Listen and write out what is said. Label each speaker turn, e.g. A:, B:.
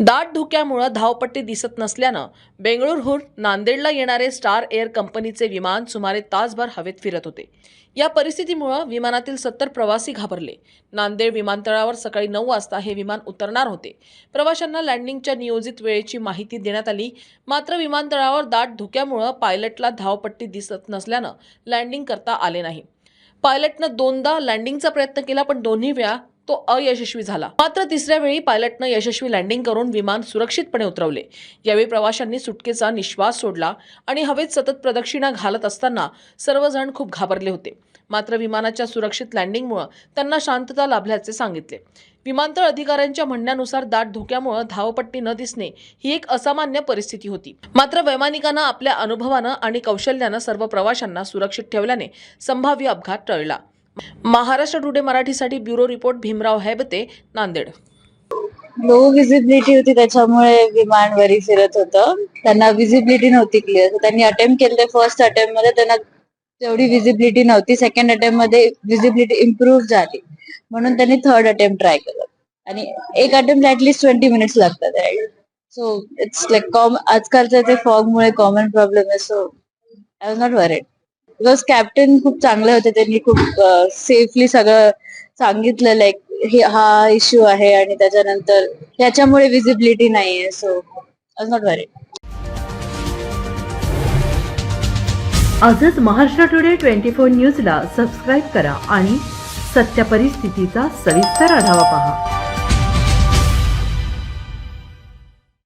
A: दाट धुक्यामुळं धावपट्टी दिसत नसल्यानं बेंगळुरूहून नांदेडला येणारे स्टार एअर कंपनीचे विमान सुमारे तासभर हवेत फिरत होते. या परिस्थितीमुळं विमानातील सत्तर प्रवासी घाबरले. नांदेड विमानतळावर सकाळी नऊ वाजता हे विमान उतरणार होते. प्रवाशांना लँडिंगच्या नियोजित वेळेची माहिती देण्यात आली. मात्र विमानतळावर दाट धुक्यामुळं पायलटला धावपट्टी दिसत नसल्यानं लँडिंग करता आले नाही. पायलटनं दोनदा लँडिंगचा प्रयत्न केला पण दोन्ही वेळा तो अयशस्वी झाला. मात्र तिसऱ्या वेळी पायलटनं यशस्वी लँडिंग करून विमान सुरक्षितपणे उतरवले. यावेळी प्रवाशांनी सुटकेचा निश्वास सोडला आणि हवेत सतत प्रदक्षिणा घालत असताना सर्वजण खूप घाबरले होते. मात्र विमानाच्या सुरक्षित लँडिंगमुळे त्यांना शांतता लाभल्याचे सांगितले. विमानतळ अधिकाऱ्यांच्या म्हणण्यानुसार दाट धोक्यामुळे धावपट्टी न दिसणे ही एक असामान्य परिस्थिती होती. मात्र वैमानिकांना आपल्या अनुभवानं आणि कौशल्यानं सर्व प्रवाशांना सुरक्षित ठेवल्याने संभाव्य अपघात टळला. महाराष्ट्र टुडे मराठीसाठी bureau report Bhimrao Haibate Nanded.
B: Low visibility होती त्याच्यामुळे विमान वरी फिरत होतं. त्यांना विजिबिलिटी नव्हती क्लिअर त्यांनी अटेम्प्ट केले फर्स्ट अटेम्प्टमध्ये. त्यांना तेवढी विजिबिलिटी नव्हती. सेकंड अटेम्प्टमध्ये विजिबिलिटी इम्प्रूव्ह झाली. म्हणून त्यांनी थर्ड अटेम्प्ट ट्राय केलं. आणि एक attempt at least twenty minutes लागतात सो इट्स लाईक कॉम आजकालच्या ते फॉग मुळे कॉमन प्रॉब्लेम आहे so I was not worried because captain खूप चांगले होते. त्यांनी खूप सेफली सगळं सांगितलं. लाईक हे हा इश्यू आहे आणि त्याच्यानंतर त्याच्यामुळे विजिबिलिटी नाहीये. सो आय नॉट वरेड
C: आजच महाराष्ट्र टुडे ट्वेंटी फोर न्यूजला सबस्क्राईब करा आणि सत्य परिस्थितीचा सविस्तर आढावा पहा.